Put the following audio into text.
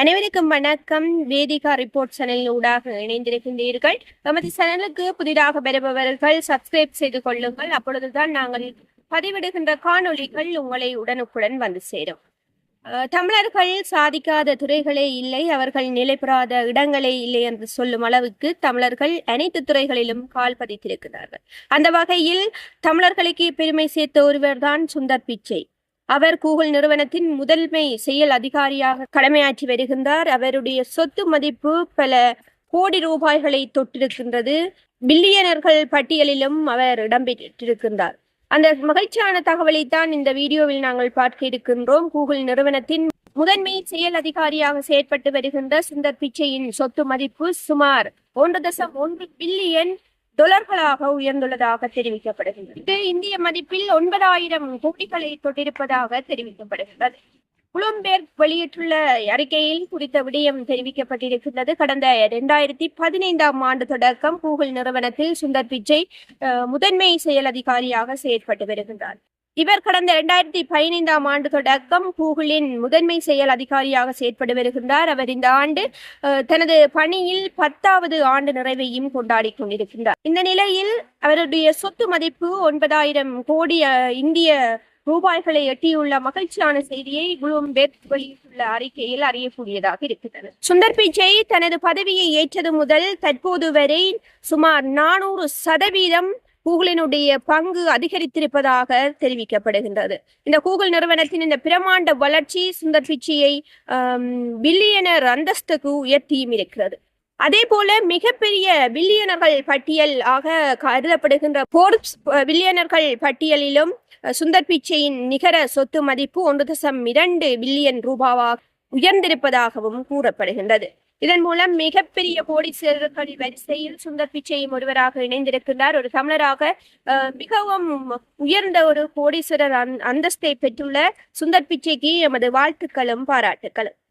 அனைவருக்கும் வணக்கம். வேதிகா ரிப்போர்ட் சேனலில் ஊடாக இணைந்திருக்கின்றீர்கள். நமது சேனலுக்கு புதிதாக பெறுபவர்கள் சப்ஸ்கிரைப் செய்து கொள்ளுங்கள். அப்பொழுதுதான் நாங்கள் பதிவிடுகின்ற காணொளிகள் உங்களை உடனுக்குடன் வந்து சேரும். தமிழர்கள் சாதிக்காத துறைகளே இல்லை அவர்கள் நிலைபெறாத இடங்களே இல்லை என்று சொல்லும் அளவுக்கு தமிழர்கள் அனைத்து துறைகளிலும் கால் பதித்திருக்கிறார்கள். அந்த வகையில் தமிழர்களுக்கு பெருமை சேர்த்த ஒருவர்தான் சுந்தர் பிச்சை. அவர் கூகுள் நிறுவனத்தின் முதன்மை செயல் அதிகாரியாக கடமையாற்றி வருகின்றார். அவருடைய சொத்து மதிப்பு பல கோடி ரூபாய்களை தொட்டிருக்கின்றது. பில்லியனர்கள் பட்டியலிலும் அவர் இடம்பெற்றிருக்கின்றார். அந்த மகிழ்ச்சியான தகவலை தான் இந்த வீடியோவில் நாங்கள் பார்க்க இருக்கின்றோம். கூகுள் நிறுவனத்தின் முதன்மை செயல் அதிகாரியாக செயற்பட்டு வருகின்ற சுந்தர் பிச்சையின் சொத்து மதிப்பு சுமார் ஒன்று தசம் ஒன்று பில்லியன் டொலர்களாக உயர்ந்துள்ளதாக தெரிவிக்கப்படுகின்றது. இது இந்திய மதிப்பில் ஒன்பதாயிரம் கோடிகளை தொட்டிருப்பதாக தெரிவிக்கப்படுகின்றது. புலம்பெயர்க் வெளியிட்டுள்ள அறிக்கையில் குறித்த விடயம் தெரிவிக்கப்பட்டிருக்கின்றது. கடந்த இரண்டாயிரத்தி பதினைந்தாம் ஆண்டு தொடக்கம் கூகுள் நிறுவனத்தில் சுந்தர் பிச்சை முதன்மை செயல் அதிகாரியாக செயற்பட்டு வருகின்றார். இவர் கடந்த இரண்டாயிரத்தி பதினைந்தாம் ஆண்டு தொடக்கம் கூகுளின் முதன்மை செயல் அதிகாரியாக செயற்பட்டு வருகின்றார். அவர் இந்த ஆண்டு தனது பணியில் பத்தாவது ஆண்டு நிறைவையும் கொண்டாடி கொண்டிருக்கின்றார். இந்த நிலையில் அவருடைய சொத்து மதிப்பு ஒன்பதாயிரம் கோடி இந்திய ரூபாய்களை எட்டியுள்ள மகிழ்ச்சியான செய்தியை ப்ளூம்பெர்க் வெளியிட்டுள்ள அறிக்கையில் அறியக்கூடியதாக இருக்கிறது சுந்தர் பிச்சை தனது பதவியை ஏற்றது முதல் தற்போது வரை சுமார் நானூறு சதவீதம் கூகுளினுடைய பங்கு அதிகரித்திருப்பதாக தெரிவிக்கப்படுகின்றது. இந்த கூகுள் நிறுவனத்தின் இந்த பிரமாண்ட வளர்ச்சி சுந்தர் பிச்சியை பில்லியனர் அந்தஸ்துக்கு உயர்த்தியும் இருக்கிறது. அதே போல மிகப்பெரிய பில்லியனர்கள் பட்டியல் ஆக கருதப்படுகின்ற போர்ப்ஸ் பில்லியனர்கள் பட்டியலிலும் சுந்தர் பிச்சையின் நிகர சொத்து மதிப்பு ஒன்று தசம் இரண்டு பில்லியன் ரூபாவாக உயர்ந்திருப்பதாகவும் கூறப்படுகின்றது. இதன் மூலம் மிகப்பெரிய கோடீஸ்வரர்கள் வரிசையில் சுந்தர் பிச்சையும் ஒருவராக இணைந்திருக்கின்றார். ஒரு தமிழராக அஹ், மிகவும் உயர்ந்த ஒரு கோடீஸ்வரர் அந்- அந்தஸ்தை பெற்றுள்ள சுந்தர் பிச்சைக்கு எமது வாழ்த்துக்களும் பாராட்டுக்களும்.